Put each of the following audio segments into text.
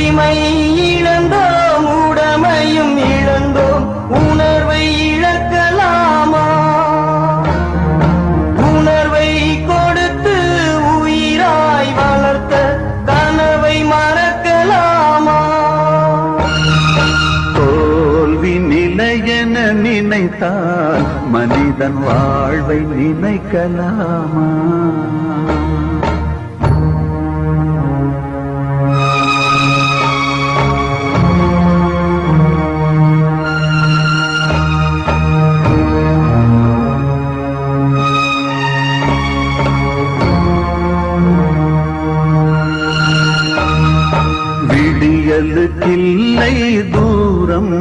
உரிமை இழந்தோம் உடமையும் இழந்தோம். உணர்வை இழக்கலாமா? உணர்வை கொடுத்து உயிராய் வளர்த்த கனவை மறக்கலாமா? தோல்வி நிலையென நினைத்தால் மனிதன் வாழ்வை நினைக்கலாமா? விடியலுக்கில்லை தூரம்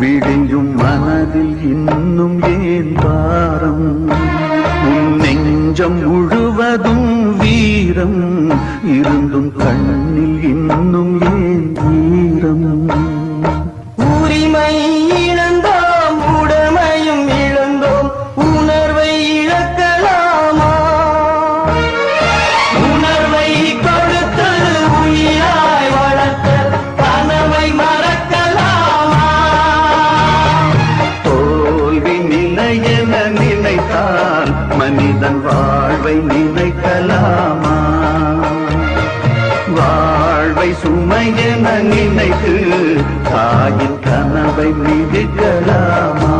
விடியும் மனதில் இன்னும் ஏன் பாரம்? உன் நெஞ்சம் முழுவதும் வீரம் இருந்தும் கண்ணில் இன்னும் ஏன் தோல்வி என நினைத்தால் மனிதன் வாழ்வை நினைக்கலாமா? வாழ்வை சுமை என நினைத்து தாயின் கனவை மிதிக்கலாமா?